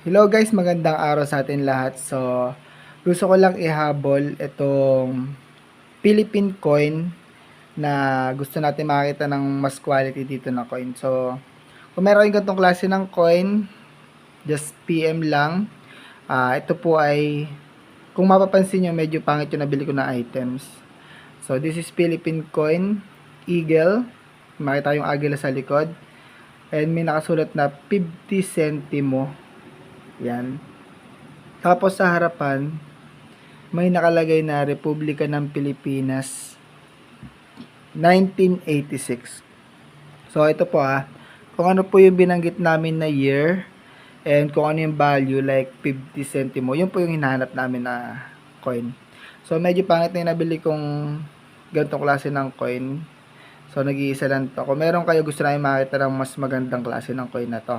Hello guys, magandang araw sa atin lahat. So, gusto ko lang ihabol itong Philippine coin na gusto natin makita ng mas quality dito na coin. So, kung meron kayong ganitong klase ng coin, just PM lang. Ah, ito po ay, kung mapapansin nyo, medyo pangit yung nabili ko na items. So, this is Philippine coin, eagle. Makita yung agila sa likod. And may nakasulat na 50 centimo. Yan. Tapos sa harapan, may nakalagay na Republika ng Pilipinas 1986. So ito po ah, kung ano po yung binanggit namin na year and kung ano yung value like 50 centimo, yun po yung hinahanap namin na coin. So medyo pangit na yung nabili kong ganitong klase ng coin. So nag-iisa lang to. Kung meron kayo gusto na makita ng mas magandang klase ng coin na to.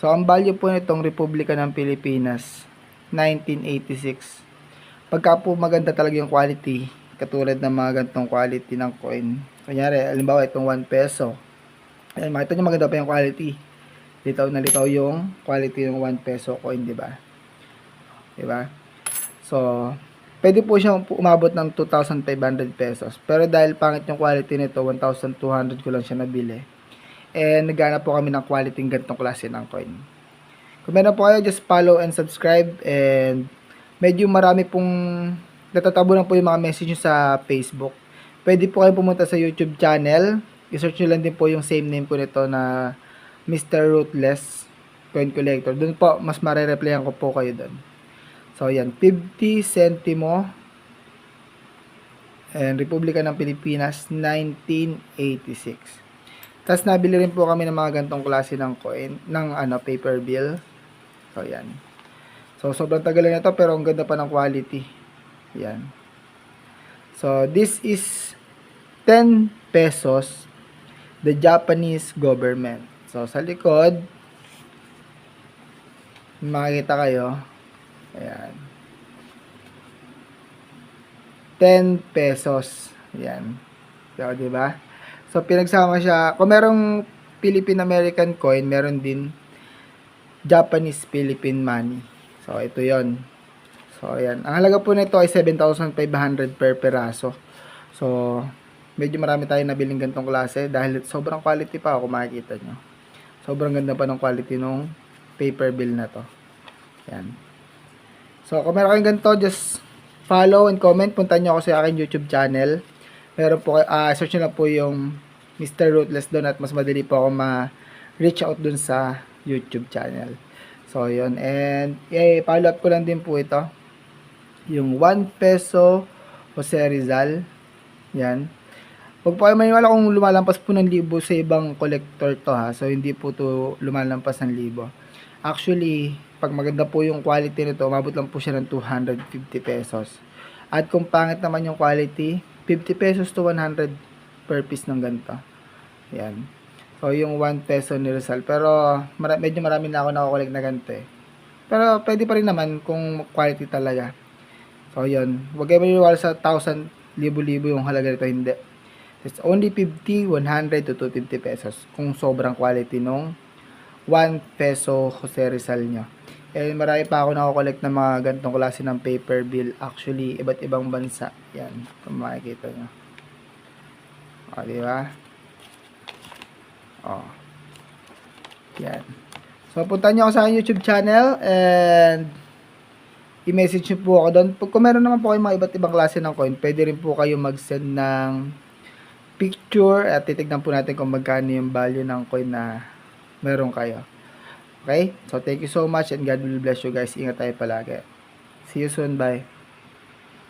So, ang value po nitong Republika ng Pilipinas, 1986. Pagka po maganda talaga yung quality, katulad ng mga ganitong quality ng coin. Kunyari, alimbawa itong 1 peso. Ayan, makita nyo maganda pa yung quality. Litaw na litaw yung quality ng 1 peso coin, di ba? Di ba? So, pwede po siyang umabot ng 2,500 pesos. Pero dahil pangit yung quality nito, 1,200 ko lang siya nabili. And naghanap po kami ng quality ng ganitong klase ng coin. Kung meron po kayo, just follow and subscribe. And medyo marami pong natatabunan po yung mga message nyo sa Facebook. Pwede po kayo pumunta sa YouTube channel. I-search nyo lang din po yung same name ko nito na Mr. Ruthless Coin Collector. Doon po, mas marereplyan ko po kayo doon. So, yan. 50 centimo. And Republika ng Pilipinas, 1986. Tapos nabili rin po kami ng mga gantong klase ng coin, ng ano, paper bill. So, yan. So, sobrang tagal na ito, pero ang ganda pa ng quality. Yan. So, this is 10 pesos the Japanese government. So, sa likod, makikita kayo. Ayan. 10 pesos. Yan. So, di ba? So, pinagsama siya. Kung merong Philippine-American coin, meron din Japanese-Philippine money. So, ito yon So, ayan. Ang halaga po nito ay 7,500 per peraso. So, medyo marami tayong nabiling gantong klase dahil sobrang quality pa kung makikita nyo. Sobrang ganda pa ng quality ng paper bill na to. Ayan. So, kung meron kayong ganito, just follow and comment. Punta nyo ako sa aking YouTube channel. Meron po, uh, search na po yung Mr. Rootless doon at mas madali po ako ma-reach out doon sa YouTube channel. So, yun. And, eh, follow up ko lang din po ito. Yung 1 peso Jose Rizal. Yan. Huwag po kayo maniwala kung lumalampas po ng libo sa ibang collector to ha. So, hindi po to lumalampas ng libo. Actually, pag maganda po yung quality nito, umabot lang po siya ng 250 pesos. At kung pangit naman yung quality, 50 pesos to 100 per piece ng ganito. Yan. So, yung 1 peso ni Rizal. Pero, mara- medyo marami na ako nakakolek na ganito eh. Pero, pwede pa rin naman kung quality talaga. So, yun. Huwag kayo maniwala sa 1,000, libo-libo yung halaga nito. Hindi. It's only 50, 100 to 250 pesos. Kung sobrang quality nung 1 peso Jose Rizal nyo. And marami pa ako nakakolek ng mga ganitong klase ng paper bill. Actually, iba't ibang bansa. Yan. Kung makikita nyo. O, di ba? O. Yan. So, punta nyo ako sa YouTube channel and i-message nyo po ako doon. Kung meron naman po kayo mga iba't ibang klase ng coin, pwede rin po kayo mag-send ng picture at titignan po natin kung magkano yung value ng coin na meron kayo. Okay? So, thank you so much and God will bless you guys. Ingat tayo palagi. See you soon. Bye.